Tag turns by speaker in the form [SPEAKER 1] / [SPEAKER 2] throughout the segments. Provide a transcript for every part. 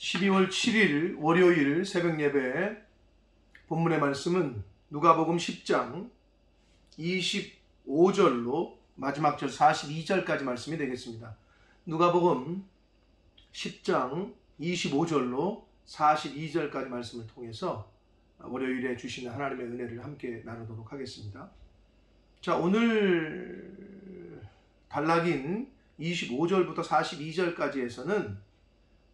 [SPEAKER 1] 12월 7일 월요일 새벽 예배 본문의 말씀은 누가복음 10장 25절로 마지막 절 42절까지 말씀이 되겠습니다. 누가복음 10장 25절로 42절까지 말씀을 통해서 월요일에 주시는 하나님의 은혜를 함께 나누도록 하겠습니다. 자, 오늘 단락인 25절부터 42절까지에서는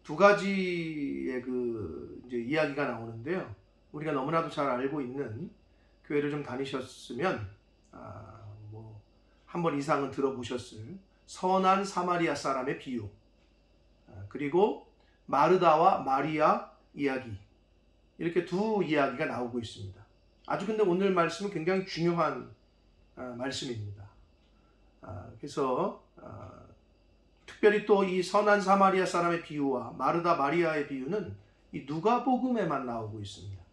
[SPEAKER 1] 두 가지의 그 이제 이야기가 나오는데요. 우리가 너무나도 잘 알고 있는 교회를 좀 다니셨으면 아, 뭐 한 번 이상은 들어보셨을 선한 사마리아 사람의 비유 아, 그리고 마르다와 마리아 이야기 이렇게 두 이야기가 나오고 있습니다. 아주 근데 오늘 말씀은 굉장히 중요한 아, 말씀입니다. 아, 그래서 아, 특별히 또 이 선한 사마리아 사람의 비유와 마르다 마리아의 비유는 이 누가복음에만 나오고 있습니다.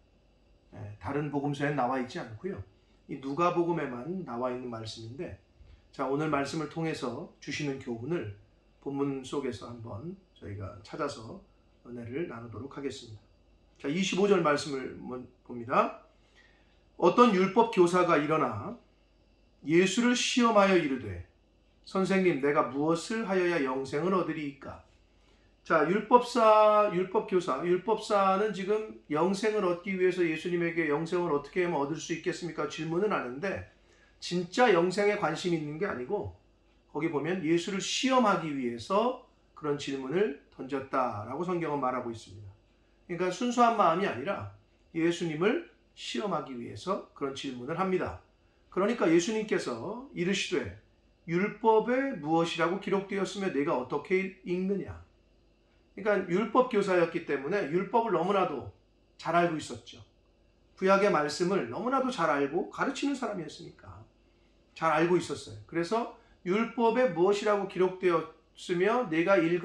[SPEAKER 1] 예, 다른 복음서에 나와 있지 않고요. 이 누가복음에만 나와 있는 말씀인데, 자 오늘 말씀을 통해서 주시는 교훈을 본문 속에서 한번 저희가 찾아서 은혜를 나누도록 하겠습니다. 자 25절 말씀을 봅니다. 어떤 율법 교사가 일어나 예수를 시험하여 이르되 선생님 내가 무엇을 하여야 영생을 얻으리이까? 자, 율법사, 율법교사, 율법사는 지금 영생을 얻기 위해서 예수님에게 영생을 어떻게 하면 얻을 수 있겠습니까? 질문은 하는데 진짜 영생에 관심이 있는 게 아니고 거기 보면 예수를 시험하기 위해서 그런 질문을 던졌다라고 성경은 말하고 있습니다. 그러니까 순수한 마음이 아니라 예수님을 시험하기 위해서 그런 질문을 합니다. 그러니까 예수님께서 이르시되 율법에 무엇이라고 기록되었으며 내가 어떻게 읽느냐. 그러니까 율법 교사였기 때문에 율법을 너무나도 잘 알고 있었죠. 구약의 말씀을 너무나도 잘 알고 가르치는 사람이었으니까 잘 알고 있었어요. 그래서 율법에 무엇이라고 기록되었으며 내가 읽,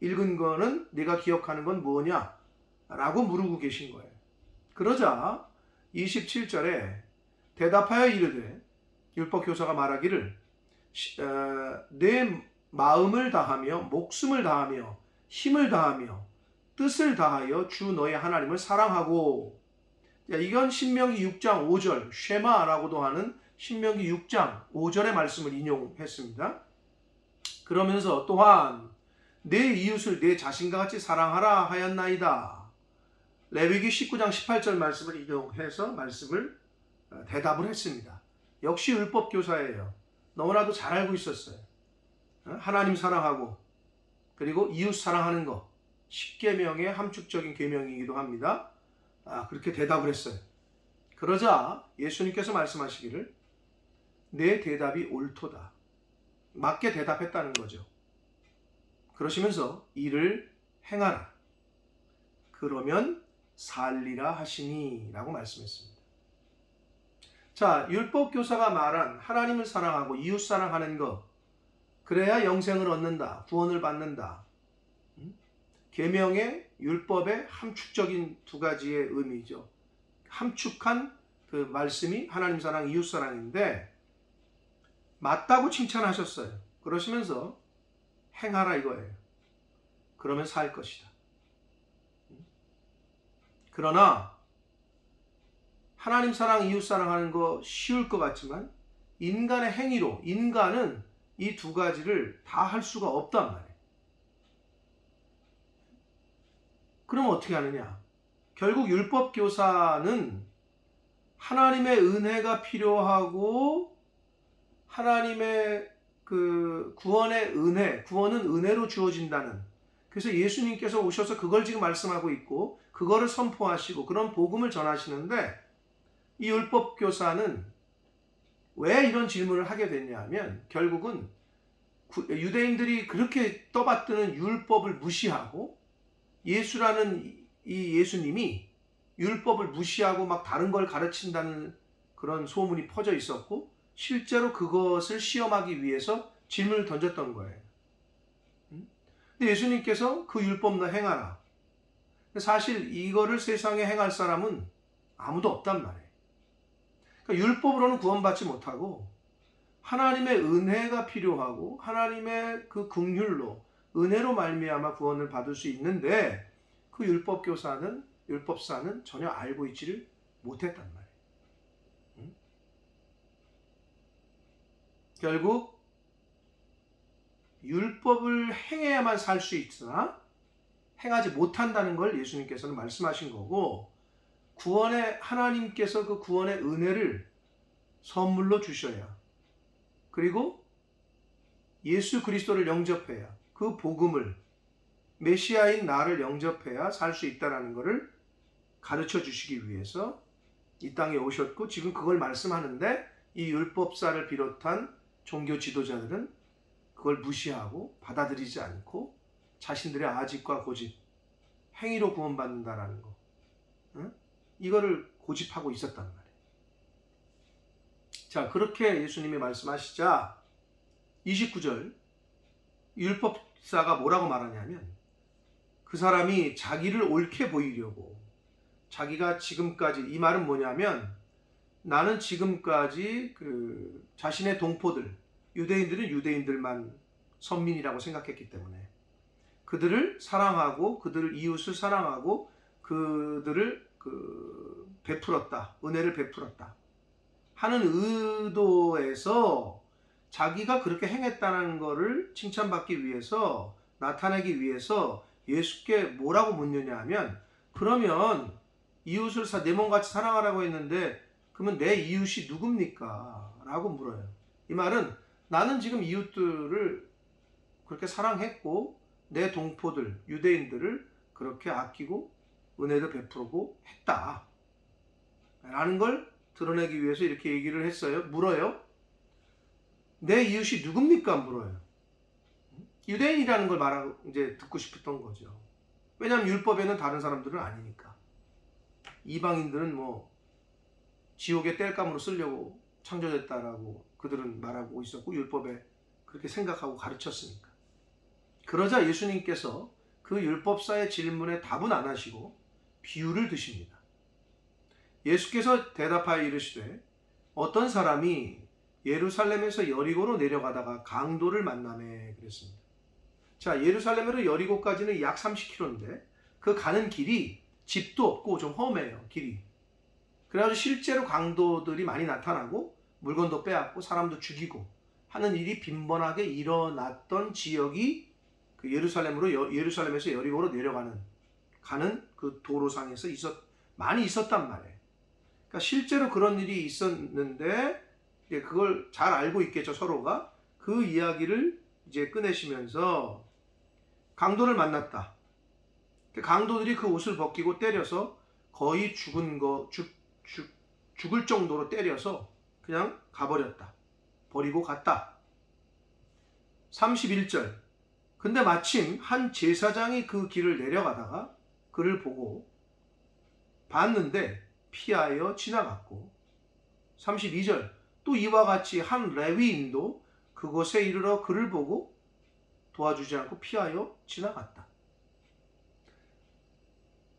[SPEAKER 1] 읽은 거는 내가 기억하는 건 뭐냐? 라고 물고 계신 거예요. 그러자 27절에 대답하여 이르되 율법 교사가 말하기를 어, 내 마음을 다하며 목숨을 다하며 힘을 다하며 뜻을 다하여 주 너의 하나님을 사랑하고 이건 신명기 6장 5절 쉐마라고도 하는 신명기 6장 5절의 말씀을 인용했습니다. 그러면서 또한 내 이웃을 내 자신과 같이 사랑하라 하였나이다. 레위기 19장 18절 말씀을 인용해서 말씀을 어, 대답을 했습니다. 역시 율법 교사예요. 너무나도 잘 알고 있었어요. 어? 하나님 사랑하고 그리고 이웃 사랑하는 거 10계명의 함축적인 계명이기도 합니다. 아, 그렇게 대답을 했어요. 그러자 예수님께서 말씀하시기를 내 대답이 옳도다. 맞게 대답했다는 거죠. 그러시면서 이를 행하라. 그러면 살리라 하시니라고 말씀했습니다. 자, 율법 교사가 말한 하나님을 사랑하고 이웃 사랑하는 것 그래야 영생을 얻는다. 구원을 받는다. 음? 계명의 율법의 함축적인 두 가지의 의미죠. 함축한 그 말씀이 하나님 사랑, 이웃 사랑인데 맞다고 칭찬하셨어요. 그러시면서 행하라 이거예요. 그러면 살 것이다. 음? 그러나 하나님 사랑, 이웃 사랑하는 거 쉬울 것 같지만 인간의 행위로 인간은 이 두 가지를 다 할 수가 없단 말이에요. 그럼 어떻게 하느냐? 결국 율법 교사는 하나님의 은혜가 필요하고 하나님의 그 구원의 은혜, 구원은 은혜로 주어진다는 그래서 예수님께서 오셔서 그걸 지금 말씀하고 있고 그거를 선포하시고 그런 복음을 전하시는데 이 율법 교사는 왜 이런 질문을 하게 됐냐면 결국은 유대인들이 그렇게 떠받드는 율법을 무시하고 예수라는 이 예수님이 율법을 무시하고 막 다른 걸 가르친다는 그런 소문이 퍼져 있었고 실제로 그것을 시험하기 위해서 질문을 던졌던 거예요. 근데 예수님께서 그 율법 너 행하라. 사실 이거를 세상에 행할 사람은 아무도 없단 말이에요. 그러니까 율법으로는 구원받지 못하고 하나님의 은혜가 필요하고 하나님의 그 긍휼로 은혜로 말미암아 구원을 받을 수 있는데 그 율법 교사는 율법사는 전혀 알고 있지를 못했단 말이에요. 응? 결국 율법을 행해야만 살 수 있으나 행하지 못한다는 걸 예수님께서는 말씀하신 거고 구원의 하나님께서 그 구원의 은혜를 선물로 주셔야. 그리고 예수 그리스도를 영접해야. 그 복음을 메시아인 나를 영접해야 살 수 있다라는 것을 가르쳐 주시기 위해서 이 땅에 오셨고 지금 그걸 말씀하는데 이 율법사를 비롯한 종교 지도자들은 그걸 무시하고 받아들이지 않고 자신들의 아집과 고집, 행위로 구원받는다라는 거, 응? 이거를 고집하고 있었단 말이에요. 자, 그렇게 예수님이 말씀하시자 29절 율법사가 뭐라고 말하냐면 그 사람이 자기를 옳게 보이려고 자기가 지금까지 이 말은 뭐냐면 나는 지금까지 그 자신의 동포들 유대인들은 유대인들만 선민이라고 생각했기 때문에 그들을 사랑하고 그들을 이웃을 사랑하고 그들을 그 베풀었다 은혜를 베풀었다 하는 의도에서 자기가 그렇게 행했다는 것을 칭찬받기 위해서 나타내기 위해서 예수께 뭐라고 묻느냐 하면 그러면 이웃을 내 몸같이 사랑하라고 했는데 그러면 내 이웃이 누굽니까? 라고 물어요. 이 말은 나는 지금 이웃들을 그렇게 사랑했고 내 동포들, 유대인들을 그렇게 아끼고 은혜도 베풀고 했다. 라는 걸 드러내기 위해서 이렇게 얘기를 했어요. 물어요. 내 이웃이 누굽니까? 물어요. 유대인이라는 걸 말하고 이제 듣고 싶었던 거죠. 왜냐하면 율법에는 다른 사람들은 아니니까. 이방인들은 뭐 지옥의 땔감으로 쓰려고 창조됐다라고 그들은 말하고 있었고 율법에 그렇게 생각하고 가르쳤으니까. 그러자 예수님께서 그 율법사의 질문에 답은 안 하시고 비유를 드십니다. 예수께서 대답하여 이르시되 어떤 사람이 예루살렘에서 여리고로 내려가다가 강도를 만나매 그랬습니다. 자, 예루살렘으로 여리고까지는 약 30km인데 그 가는 길이 집도 없고 좀 험해요, 길이. 그래가지고 실제로 강도들이 많이 나타나고 물건도 빼앗고 사람도 죽이고 하는 일이 빈번하게 일어났던 지역이 그 예루살렘으로 여, 예루살렘에서 여리고로 내려가는 가는 그 도로상에서 있었 많이 있었단 말이에요. 그러니까 실제로 그런 일이 있었는데 이제 그걸 잘 알고 있겠죠 서로가 그 이야기를 이제 꺼내시면서 강도를 만났다. 강도들이 그 옷을 벗기고 때려서 거의 죽은 거 죽, 죽, 죽을 정도로 때려서 그냥 가버렸다. 버리고 갔다. 31절. 근데 마침 한 제사장이 그 길을 내려가다가 그를 보고 봤는데 피하여 지나갔고 32절. 또 이와 같이 한 레위인도 그곳에 이르러 그를 보고 도와주지 않고 피하여 지나갔다.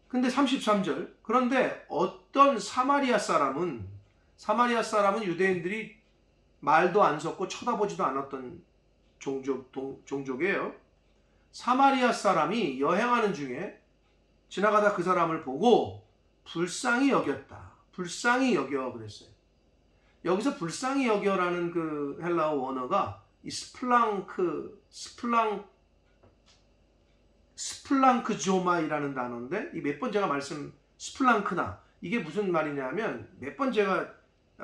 [SPEAKER 1] 근데 33절. 그런데 어떤 사마리아 사람은 사마리아 사람은 유대인들이 말도 안 섞고 쳐다보지도 않았던 종족 동, 종족이에요. 사마리아 사람이 여행하는 중에 지나가다 그 사람을 보고 불쌍히 여겼다. 불쌍히 여겨 그랬어요. 여기서 불쌍히 여겨라는 그 헬라어 원어가 이 스플랑크 스플랑 스플랑크 조마이라는 단어인데 이 몇 번 제가 말씀 스플랑크나 이게 무슨 말이냐면 몇 번 제가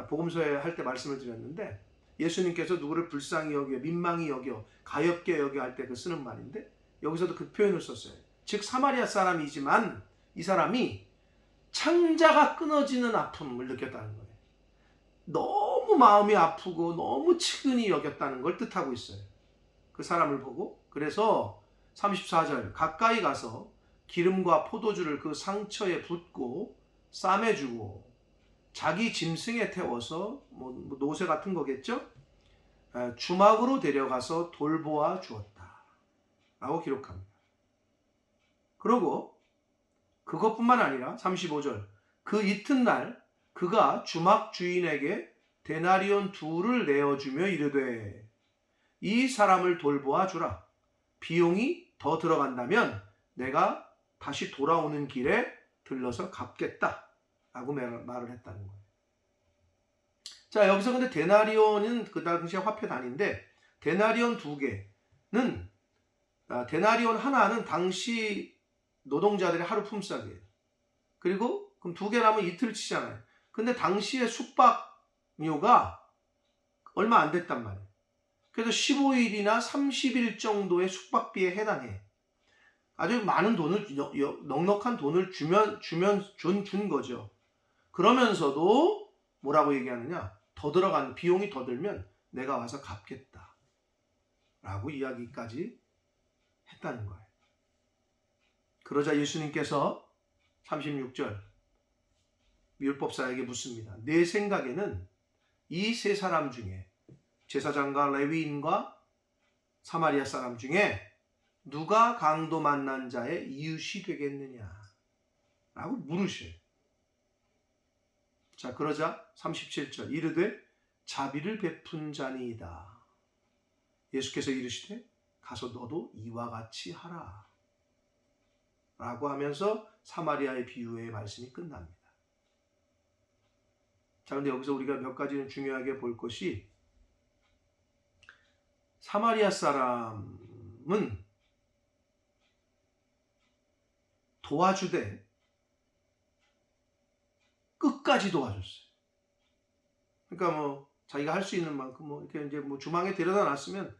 [SPEAKER 1] 복음서에 할 때 말씀을 드렸는데 예수님께서 누구를 불쌍히 여겨 민망히 여겨 가엽게 여겨 할 때 그 쓰는 말인데 여기서도 그 표현을 썼어요. 즉 사마리아 사람이지만 이 사람이 창자가 끊어지는 아픔을 느꼈다는 거예요. 너무 마음이 아프고 너무 측은히 여겼다는 걸 뜻하고 있어요. 그 사람을 보고 그래서 34절 가까이 가서 기름과 포도주를 그 상처에 붓고 싸매주고 자기 짐승에 태워서 뭐 노새 같은 거겠죠? 주막으로 데려가서 돌보아 주었다. 라고 기록합니다. 그러고 그것뿐만 아니라 35절 그 이튿날 그가 주막 주인에게 데나리온 둘을 내어주며 이르되 이 사람을 돌보아 주라. 비용이 더 들어간다면 내가 다시 돌아오는 길에 들러서 갚겠다 라고 말- 말을 했다는 거예요. 자 여기서 근데 데나리온은 그 당시에 화폐 단위인데 데나리온 두 개는 아, 데나리온 하나는 당시 노동자들의 하루 품삯이에요. 그리고 그럼 두 개라면 이틀 치잖아요. 근데 당시의 숙박료가 얼마 안 됐단 말이에요. 그래서 15일이나 30일 정도의 숙박비에 해당해. 아주 많은 돈을 넉넉한 돈을 주면 주면 준, 준 거죠. 그러면서도 뭐라고 얘기하느냐? 더 들어간 비용이 더 들면 내가 와서 갚겠다. 라고 이야기까지 했다는 거예요. 그러자 예수님께서 36절 율법사에게 묻습니다. 내 생각에는 이 세 사람 중에 제사장과 레위인과 사마리아 사람 중에 누가 강도 만난 자의 이웃이 되겠느냐? 라고 물으셔요. 자, 그러자 37절 이르되 자비를 베푼 자니이다. 예수께서 이르시되 가서 너도 이와 같이 하라. 라고 하면서 사마리아의 비유의 말씀이 끝납니다. 자, 근데 여기서 우리가 몇 가지는 중요하게 볼 것이 사마리아 사람은 도와주되 끝까지 도와줬어요. 그러니까 뭐 자기가 할 수 있는 만큼 뭐 이렇게 이제 뭐 주방에 데려다 놨으면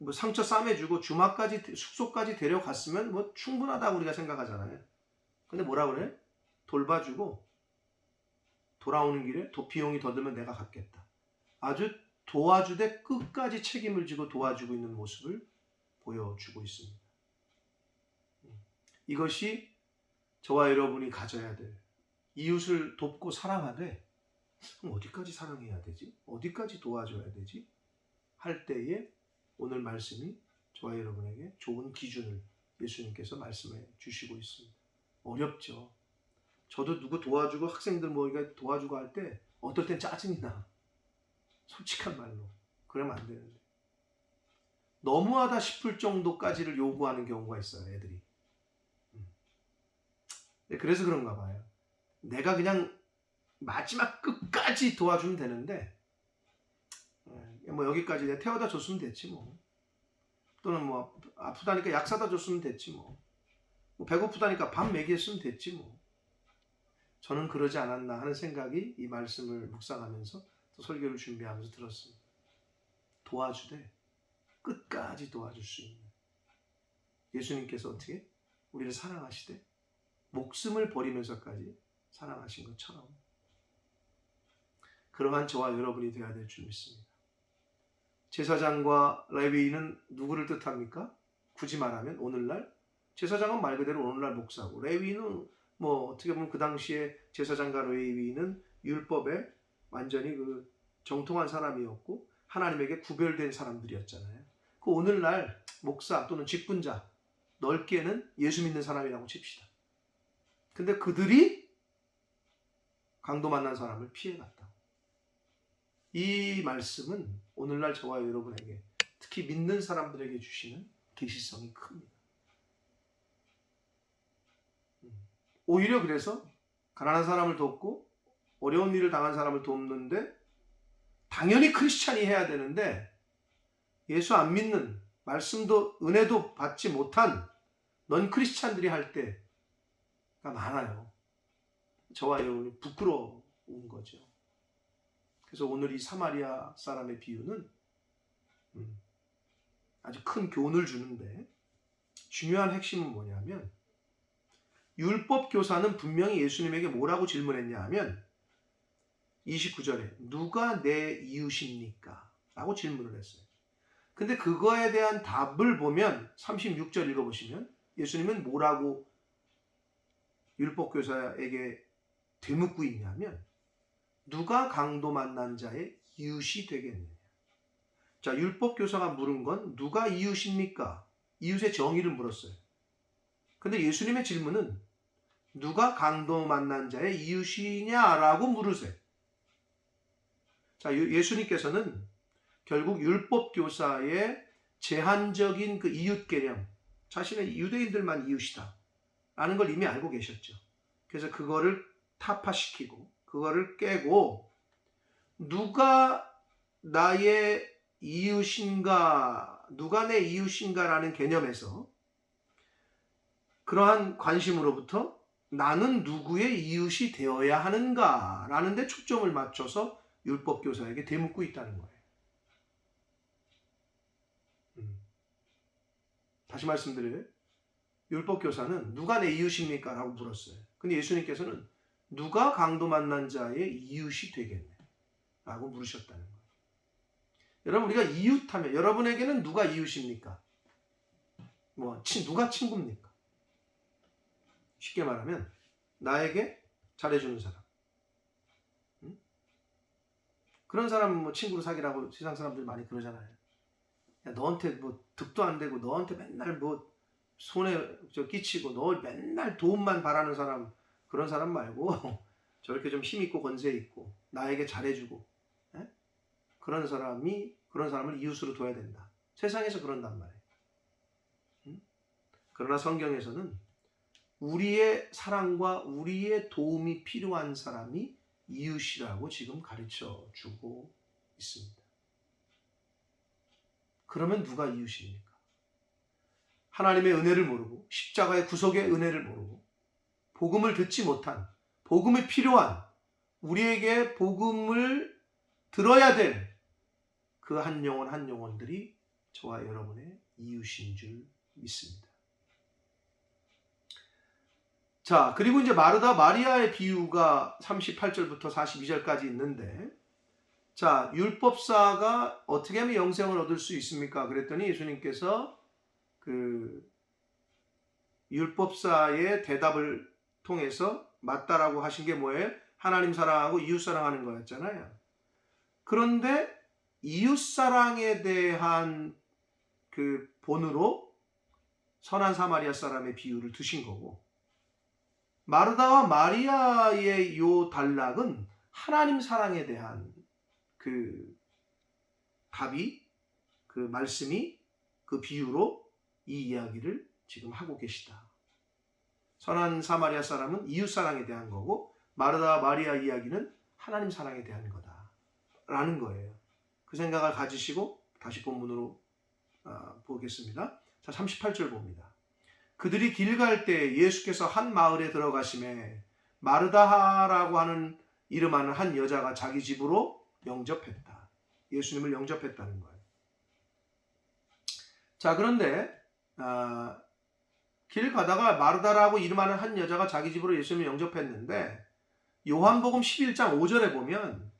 [SPEAKER 1] 뭐 상처 싸매주고 주막까지 숙소까지 데려갔으면 뭐 충분하다고 우리가 생각하잖아요. 근데 뭐라 그래? 돌봐주고 돌아오는 길에 도 비용이 더 들면 내가 갚겠다. 아주 도와주되 끝까지 책임을 지고 도와주고 있는 모습을 보여주고 있습니다. 이것이 저와 여러분이 가져야 될 이웃을 돕고 사랑하되 그럼 어디까지 사랑해야 되지? 어디까지 도와줘야 되지? 할 때에 오늘 말씀이 저와 여러분에게 좋은 기준을 예수님께서 말씀해 주시고 있습니다. 어렵죠. 저도 누구 도와주고 학생들 뭐 이렇게 도와주고 할 때 어떨 땐 짜증이 나. 솔직한 말로. 그러면 안 되는데. 너무하다 싶을 정도까지를 요구하는 경우가 있어요, 애들이. 음. 네, 그래서 그런가 봐요. 내가 그냥 마지막 끝까지 도와주면 되는데, 예, 뭐 여기까지 내가 태워다 줬으면 됐지 뭐. 또는 뭐 아프다니까 약 사다 줬으면 됐지 뭐. 뭐 배고프다니까 밥 먹였으면 됐지 뭐. 저는 그러지 않았나 하는 생각이 이 말씀을 묵상하면서 또 설교를 준비하면서 들었습니다. 도와주되 끝까지 도와줄 수 있는 예수님께서 어떻게 우리를 사랑하시되 목숨을 버리면서까지 사랑하신 것처럼 그러한 저와 여러분이 되어야 될 줄 믿습니다. 제사장과 레위인은 누구를 뜻합니까? 굳이 말하면 오늘날 제사장은 말 그대로 오늘날 목사고 레위인은 뭐 어떻게 보면 그 당시에 제사장과 레위인은 율법에 완전히 그 정통한 사람이었고 하나님에게 구별된 사람들이었잖아요. 그 오늘날 목사 또는 직분자 넓게는 예수 믿는 사람이라고 칩시다. 근데 그들이 강도 만난 사람을 피해갔다. 이 말씀은 오늘날 저와 여러분에게 특히 믿는 사람들에게 주시는 계시성이 큽니다. 음. 오히려 그래서 가난한 사람을 돕고 어려운 일을 당한 사람을 돕는데 당연히 크리스찬이 해야 되는데 예수 안 믿는 말씀도 은혜도 받지 못한 넌 크리스찬들이 할 때가 많아요. 저와 여러분이 부끄러운 거죠. 그래서 오늘 이 사마리아 사람의 비유는 음, 아주 큰 교훈을 주는데 중요한 핵심은 뭐냐면 율법 교사는 분명히 예수님에게 뭐라고 질문했냐 하면 29절에 누가 내 이웃입니까? 라고 질문을 했어요. 근데 그거에 대한 답을 보면 36절 읽어보시면 예수님은 뭐라고 율법 교사에게 되묻고 있냐면 누가 강도 만난 자의 이웃이 되겠느냐. 자, 율법 교사가 물은 건 누가 이웃입니까? 이웃의 정의를 물었어요. 근데 예수님의 질문은 누가 강도 만난 자의 이웃이냐라고 물으세요. 자, 예수님께서는 결국 율법 교사의 제한적인 그 이웃 개념, 자신의 유대인들만 이웃이다. 라는 걸 이미 알고 계셨죠. 그래서 그거를 타파시키고 그거를 깨고 누가 나의 이웃인가 누가 내 이웃인가라는 개념에서 그러한 관심으로부터 나는 누구의 이웃이 되어야 하는가라는 데 초점을 맞춰서 율법 교사에게 대묻고 있다는 거예요. 음. 다시 말씀드려요. 율법 교사는 누가 내 이웃입니까? 라고 물었어요. 근데 예수님께서는 누가 강도 만난 자의 이웃이 되겠네? 라고 물으셨다는 거예요. 여러분 우리가 이웃하면 여러분에게는 누가 이웃입니까? 뭐 친, 누가 친구입니까? 쉽게 말하면 나에게 잘해주는 사람. 응? 그런 사람 뭐 친구로 사귀라고 세상 사람들 많이 그러잖아요. 야, 너한테 뭐 득도 안 되고 너한테 맨날 뭐 손에 저 끼치고 너 맨날 도움만 바라는 사람 그런 사람 말고 저렇게 좀 힘 있고 건세 있고 나에게 잘해주고 에? 그런 사람이 그런 사람을 이웃으로 둬야 된다. 세상에서 그런단 말이에요. 응? 그러나 성경에서는 우리의 사랑과 우리의 도움이 필요한 사람이 이웃이라고 지금 가르쳐 주고 있습니다. 그러면 누가 이웃입니까? 하나님의 은혜를 모르고 십자가의 구속의 은혜를 모르고 복음을 듣지 못한 복음이 필요한 우리에게 복음을 들어야 될 그 한 영혼 한 영혼들이 저와 여러분의 이웃인 줄 믿습니다. 자, 그리고 이제 마르다 마리아의 비유가 38절부터 42절까지 있는데 자, 율법사가 어떻게 하면 영생을 얻을 수 있습니까? 그랬더니 예수님께서 그 율법사의 대답을 통해서 맞다라고 하신 게 뭐예요? 하나님 사랑하고 이웃 사랑하는 거였잖아요. 그런데 이웃 사랑에 대한 그 본으로 선한 사마리아 사람의 비유를 드신 거고 마르다와 마리아의 요 단락은 하나님 사랑에 대한 그 답이 그 말씀이 그 비유로 이 이야기를 지금 하고 계시다. 선한 사마리아 사람은 이웃 사랑에 대한 거고 마르다 마리아 이야기는 하나님 사랑에 대한 거다. 라는 거예요. 그 생각을 가지시고 다시 본문으로 어, 보겠습니다. 자, 38절 봅니다. 그들이 길 갈 때 예수께서 한 마을에 들어가심에 마르다하라고 하는 이름하는 한 여자가 자기 집으로 영접했다. 예수님을 영접했다는 거예요. 자, 그런데 어, 길 가다가 마르다라고 이름하는 한 여자가 자기 집으로 예수님을 영접했는데 요한복음 11장 5절에 보면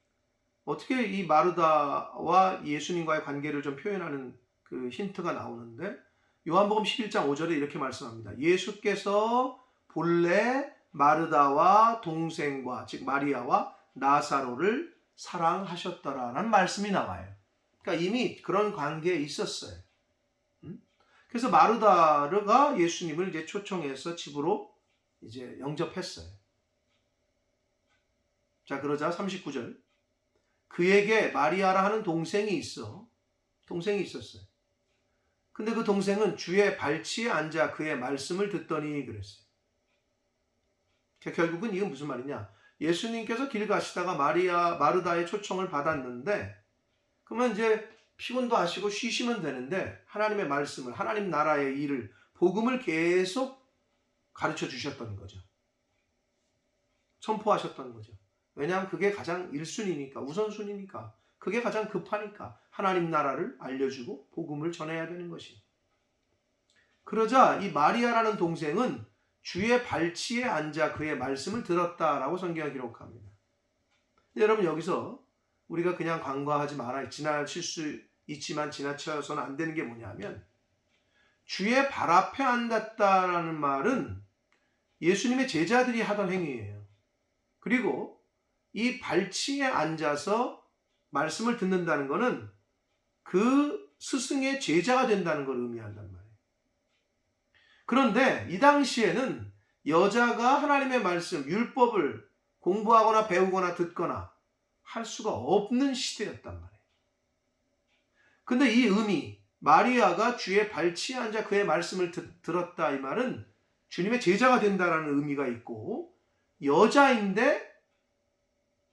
[SPEAKER 1] 어떻게 이 마르다와 예수님과의 관계를 좀 표현하는 그 힌트가 나오는데 요한복음 11장 5절에 이렇게 말씀합니다. 예수께서 본래 마르다와 동생과 즉 마리아와 나사로를 사랑하셨더라라는 말씀이 나와요. 그러니까 이미 그런 관계에 있었어요. 음? 그래서 마르다가 예수님을 이제 초청해서 집으로 이제 영접했어요. 자, 그러자 39절. 그에게 마리아라 하는 동생이 있어. 동생이 있었어요. 근데 그 동생은 주의 발치에 앉아 그의 말씀을 듣더니 그랬어요. 결국은 이건 무슨 말이냐? 예수님께서 길 가시다가 마리아 마르다의 초청을 받았는데 그러면 이제 피곤도 하시고 쉬시면 되는데 하나님의 말씀을 하나님 나라의 일을 복음을 계속 가르쳐 주셨던 거죠. 선포하셨던 거죠. 왜냐하면 그게 가장 1순위니까 우선순위니까 그게 가장 급하니까 하나님 나라를 알려주고 복음을 전해야 되는 것이. 그러자 이 마리아라는 동생은 주의 발치에 앉아 그의 말씀을 들었다라고 성경을 기록합니다. 여러분 여기서 우리가 그냥 간과하지 말아 지나칠 수 있지만 지나쳐서는 안 되는 게 뭐냐면 주의 발 앞에 앉았다라는 말은 예수님의 제자들이 하던 행위예요. 그리고 이 발치에 앉아서 말씀을 듣는다는 것은 그 스승의 제자가 된다는 걸 의미한단 말이에요. 그런데 이 당시에는 여자가 하나님의 말씀, 율법을 공부하거나 배우거나 듣거나 할 수가 없는 시대였단 말이에요. 근데 이 의미, 마리아가 주의 발치에 앉아 그의 말씀을 듣, 들었다 이 말은 주님의 제자가 된다라는 의미가 있고 여자인데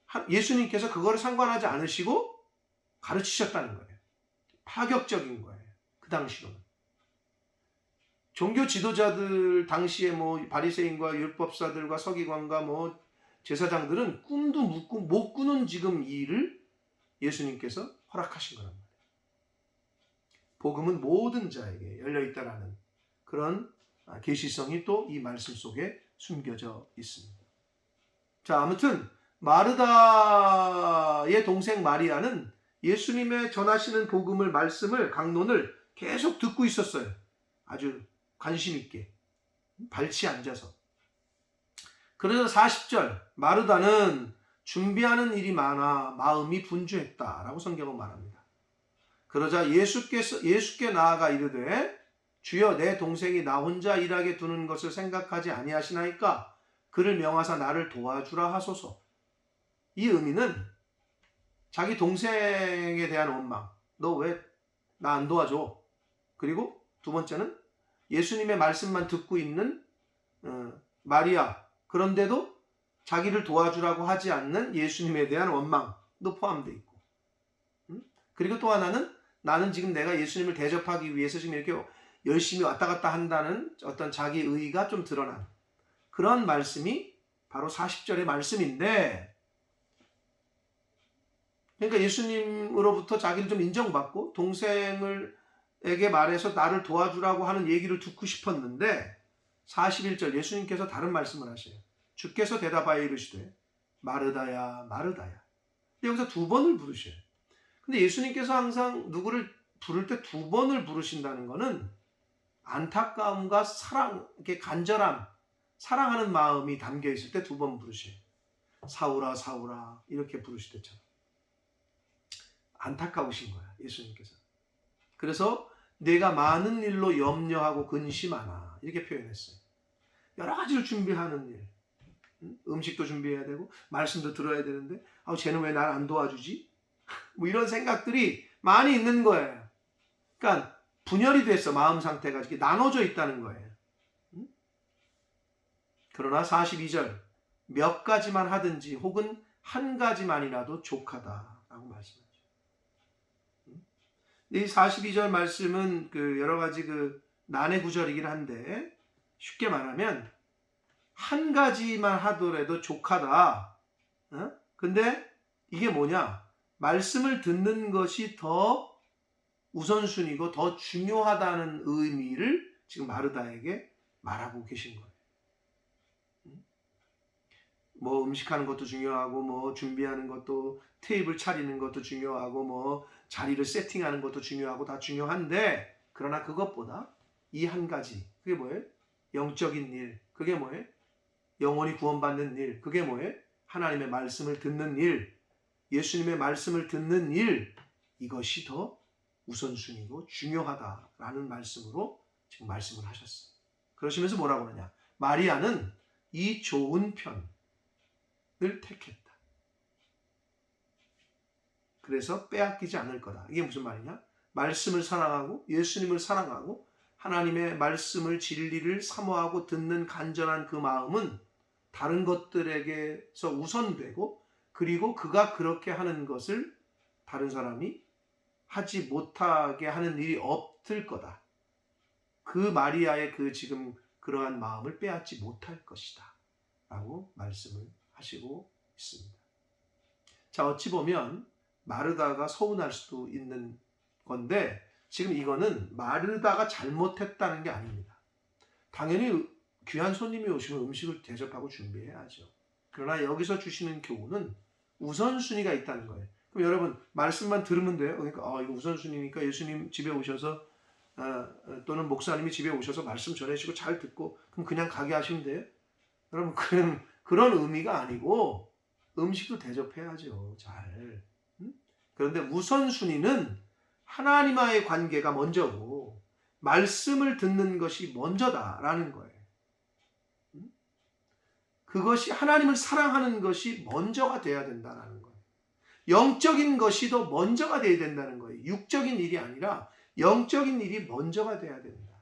[SPEAKER 1] 하- 예수님께서 그거를 상관하지 않으시고 가르치셨다는 거예요. 파격적인 거예요. 그 당시로는. 종교 지도자들 당시에 뭐 바리새인과 율법사들과 서기관과 뭐 제사장들은 꿈도 못 꾸는 지금 이 일을 예수님께서 허락하신 거란 말이에요. 복음은 모든 자에게 열려 있다라는 그런 아, 계시성이 또 이 말씀 속에 숨겨져 있습니다. 자, 아무튼 마르다의 동생 마리아는 예수님의 전하시는 복음을 말씀을 강론을 계속 듣고 있었어요. 아주 관심 있게 발치 앉아서. 그래서 40절 마르다는 준비하는 일이 많아 마음이 분주했다라고 성경은 말합니다. 그러자 예수께서 예수께 나아가 이르되 주여 내 동생이 나 혼자 일하게 두는 것을 생각하지 아니하시나이까 그를 명하사 나를 도와주라 하소서. 이 의미는 자기 동생에 대한 원망. 너 왜 나 안 도와줘? 그리고 두 번째는 예수님의 말씀만 듣고 있는 어, 마리아. 그런데도 자기를 도와주라고 하지 않는 예수님에 대한 원망도 포함되어 있고. 음? 그리고 또 하나는 나는 지금 내가 예수님을 대접하기 위해서 지금 이렇게 열심히 왔다 갔다 한다는 어떤 자기 의의가 좀 드러난 그런 말씀이 바로 40절의 말씀인데 그러니까 예수님으로부터 자기를 좀 인정받고 동생을 에게 말해서 나를 도와주라고 하는 얘기를 듣고 싶었는데 41절 예수님께서 다른 말씀을 하셔요. 주께서 대답하여 이르시되 마르다야 마르다야. 여기서 두 번을 부르셔요. 근데 예수님께서 항상 누구를 부를 때 두 번을 부르신다는 것은 안타까움과 사랑, 간절함, 사랑하는 마음이 담겨 있을 때 두 번 부르셔요. 사울아, 사울아, 이렇게 부르실 때처럼. 안타까우신 거야, 예수님께서. 그래서 내가 많은 일로 염려하고 근심하나, 이렇게 표현했어요. 여러 가지를 준비하는 일. 음? 음식도 준비해야 되고, 말씀도 들어야 되는데, 아, 쟤는 왜 날 안 도와주지? 뭐 이런 생각들이 많이 있는 거예요. 그러니까 분열이 됐어 마음 상태가 이렇게 나눠져 있다는 거예요. 응? 그러나 42절 몇 가지만 하든지 혹은 한 가지만이라도 족하다라고 말씀하죠. 응? 이 42절 말씀은 그 여러 가지 그 난해 구절이긴 한데 쉽게 말하면 한 가지만 하더라도 족하다. 어? 근데 이게 뭐냐? 말씀을 듣는 것이 더 우선순위고 더 중요하다는 의미를 지금 마르다에게 말하고 계신 거예요. 뭐 음식하는 것도 중요하고 뭐 준비하는 것도 테이블 차리는 것도 중요하고 뭐 자리를 세팅하는 것도 중요하고 다 중요한데 그러나 그것보다 이 한 가지 그게 뭐예요? 영적인 일 그게 뭐예요? 영원히 구원받는 일 그게 뭐예요? 하나님의 말씀을 듣는 일 예수님의 말씀을 듣는 일 이것이 더 우선순위고 중요하다라는 말씀으로 지금 말씀을 하셨어요. 그러시면서 뭐라고 하느냐? 마리아는 이 좋은 편을 택했다. 그래서 빼앗기지 않을 거다. 이게 무슨 말이냐? 말씀을 사랑하고 예수님을 사랑하고 하나님의 말씀을 진리를 사모하고 듣는 간절한 그 마음은 다른 것들에게서 우선되고 그리고 그가 그렇게 하는 것을 다른 사람이 하지 못하게 하는 일이 없을 거다. 그 마리아의 그 지금 그러한 마음을 빼앗지 못할 것이다. 라고 말씀을 하시고 있습니다. 자, 어찌 보면 마르다가 서운할 수도 있는 건데 지금 이거는 마르다가 잘못했다는 게 아닙니다. 당연히 귀한 손님이 오시면 음식을 대접하고 준비해야죠. 그러나 여기서 주시는 교훈은 우선순위가 있다는 거예요. 그럼 여러분 말씀만 들으면 돼요. 그러니까 아 이거 우선순위니까 예수님 집에 오셔서 아, 또는 목사님이 집에 오셔서 말씀 전해주시고 잘 듣고 그럼 그냥 가게 하시면 돼요. 여러분 그런 그런 의미가 아니고 음식도 대접해야죠. 잘. 음? 그런데 우선순위는 하나님과의 관계가 먼저고 말씀을 듣는 것이 먼저다라는 거예요. 음? 그것이 하나님을 사랑하는 것이 먼저가 돼야 된다는 거예요. 영적인 것이 더 먼저가 돼야 된다는 거예요. 육적인 일이 아니라 영적인 일이 먼저가 돼야 된다.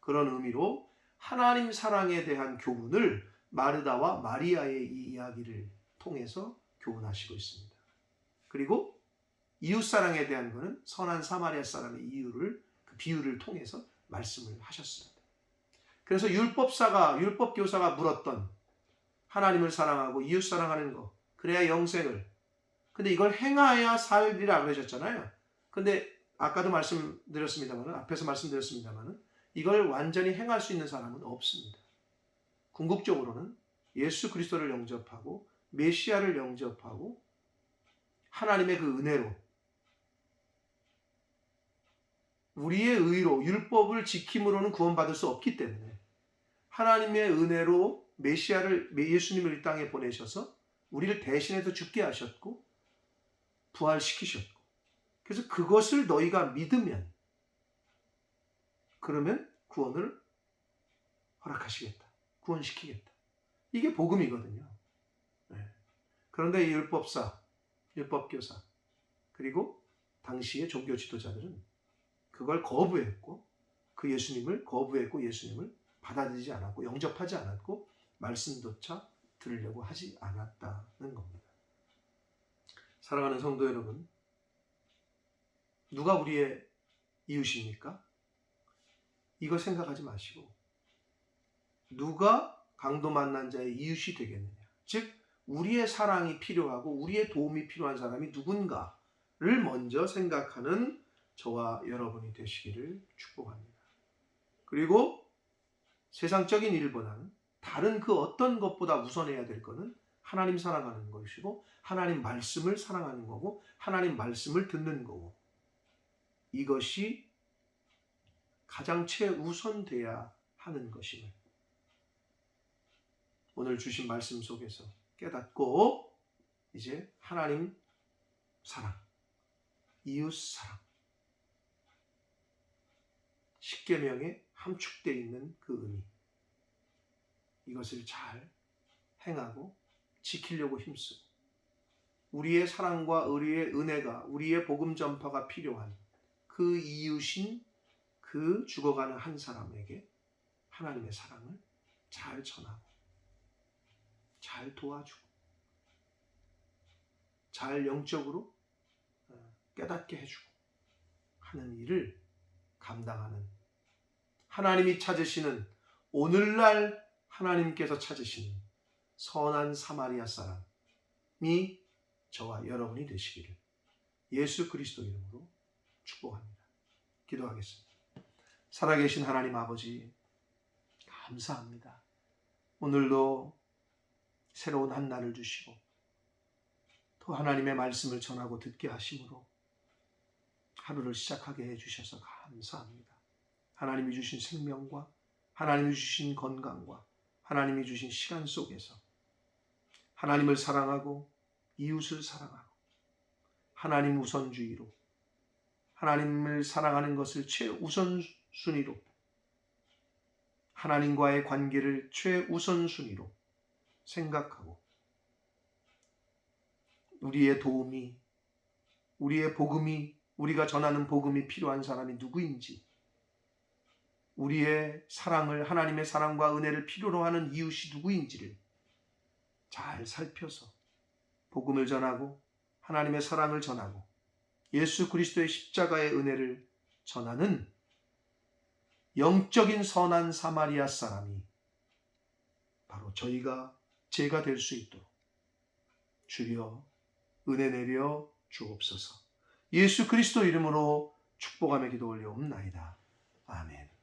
[SPEAKER 1] 그런 의미로 하나님 사랑에 대한 교훈을 마르다와 마리아의 이 이야기를 통해서 교훈하시고 있습니다. 그리고 이웃 사랑에 대한 것은 선한 사마리아 사람의 이유를 그 비유를 통해서 말씀을 하셨습니다. 그래서 율법사가 율법 교사가 물었던 하나님을 사랑하고 이웃 사랑하는 거 그래야 영생을 근데 이걸 행하여야 살리라 그러셨잖아요. 근데 아까도 말씀드렸습니다만 앞에서 말씀드렸습니다만 이걸 완전히 행할 수 있는 사람은 없습니다. 궁극적으로는 예수 그리스도를 영접하고 메시아를 영접하고 하나님의 그 은혜로 우리의 의로 율법을 지킴으로는 구원받을 수 없기 때문에 하나님의 은혜로 메시아를 예수님을 이 땅에 보내셔서 우리를 대신해서 죽게 하셨고 부활시키셨고 그래서 그것을 너희가 믿으면 그러면 구원을 허락하시겠다. 구원시키겠다. 이게 복음이거든요. 네. 그런데 이 율법사, 율법교사, 그리고 당시의 종교 지도자들은 그걸 거부했고 그 예수님을 거부했고 예수님을 받아들이지 않았고 영접하지 않았고 말씀조차 들으려고 하지 않았다는 겁니다. 사랑하는 성도 여러분, 누가 우리의 이웃입니까? 이거 생각하지 마시고 누가 강도 만난 자의 이웃이 되겠느냐? 즉 우리의 사랑이 필요하고 우리의 도움이 필요한 사람이 누군가를 먼저 생각하는 저와 여러분이 되시기를 축복합니다. 그리고 세상적인 일보다는 다른 그 어떤 것보다 우선해야 될 것은 하나님 사랑하는 것이고 하나님 말씀을 사랑하는 거고 하나님 말씀을 듣는 거고 이것이 가장 최우선돼야 하는 것임을 오늘 주신 말씀 속에서 깨닫고 이제 하나님 사랑, 이웃 사랑, 십계명에 함축되어 있는 그 의미 이것을 잘 행하고 지키려고 힘쓰고 우리의 사랑과 우리의 은혜가 우리의 복음 전파가 필요한 그 이웃인 그 죽어가는 한 사람에게 하나님의 사랑을 잘 전하고 잘 도와주고 잘 영적으로 어, 깨닫게 해주고 하는 일을 감당하는 하나님이 찾으시는 오늘날 하나님께서 찾으시는 선한 사마리아 사람이 저와 여러분이 되시기를 예수 그리스도 이름으로 축복합니다. 기도하겠습니다. 살아계신 하나님 아버지, 감사합니다. 오늘도 새로운 한 날을 주시고, 또 하나님의 말씀을 전하고 듣게 하심으로 하루를 시작하게 해주셔서 감사합니다. 하나님이 주신 생명과 하나님이 주신 건강과 하나님이 주신 시간 속에서 하나님을 사랑하고 이웃을 사랑하고 하나님 우선주의로 하나님을 사랑하는 것을 최우선 순위로 하나님과의 관계를 최우선 순위로 생각하고 우리의 도움이 우리의 복음이 우리가 전하는 복음이 필요한 사람이 누구인지 우리의 사랑을 하나님의 사랑과 은혜를 필요로 하는 이웃이 누구인지를 잘 살펴서 복음을 전하고 하나님의 사랑을 전하고 예수 그리스도의 십자가의 은혜를 전하는 영적인 선한 사마리아 사람이 바로 저희가 제가 될 수 있도록 주여 은혜 내려 주옵소서. 예수 그리스도 이름으로 축복하며 기도 올려옵나이다. 아멘.